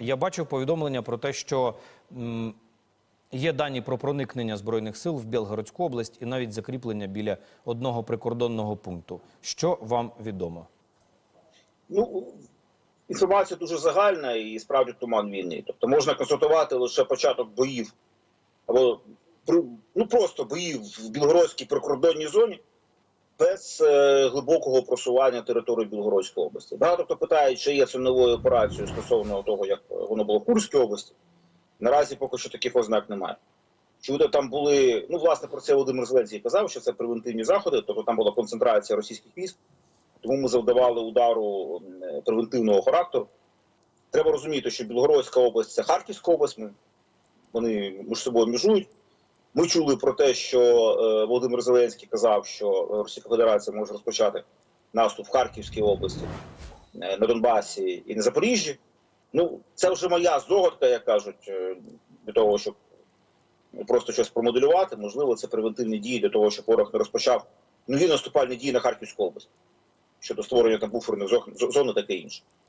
я бачив повідомлення про те, що є дані про проникнення збройних сил в Білгородську область і навіть закріплення біля одного прикордонного пункту. Що вам відомо? Ну, інформація дуже загальна і справді туман війни. Тобто можна констатувати лише початок боїв або ну просто боїв в Білгородській прикордонній зоні без е, глибокого просування території Білгородської області. Багато хто питає, чи є це новою операцією стосовно того, як воно було в Курській області. Наразі поки що таких ознак немає. Чудо там були, ну власне про це Володимир Зеленський казав, що це превентивні заходи, тобто там була концентрація російських військ, тому ми завдавали удару превентивного характеру. Треба розуміти, що Білгородська область це Харківська область. Ми, вони між собою межують. Ми чули про те, що е, Володимир Зеленський казав, що Російська Федерація може розпочати наступ в Харківській області, е, на Донбасі і на Запоріжжі. Ну, це вже моя здогадка, як кажуть, е, для того, щоб просто щось промоделювати. Можливо, це превентивні дії для того, щоб ворог не розпочав нові наступальні дії на Харківську область щодо створення там буферних зон, зон і таке інше.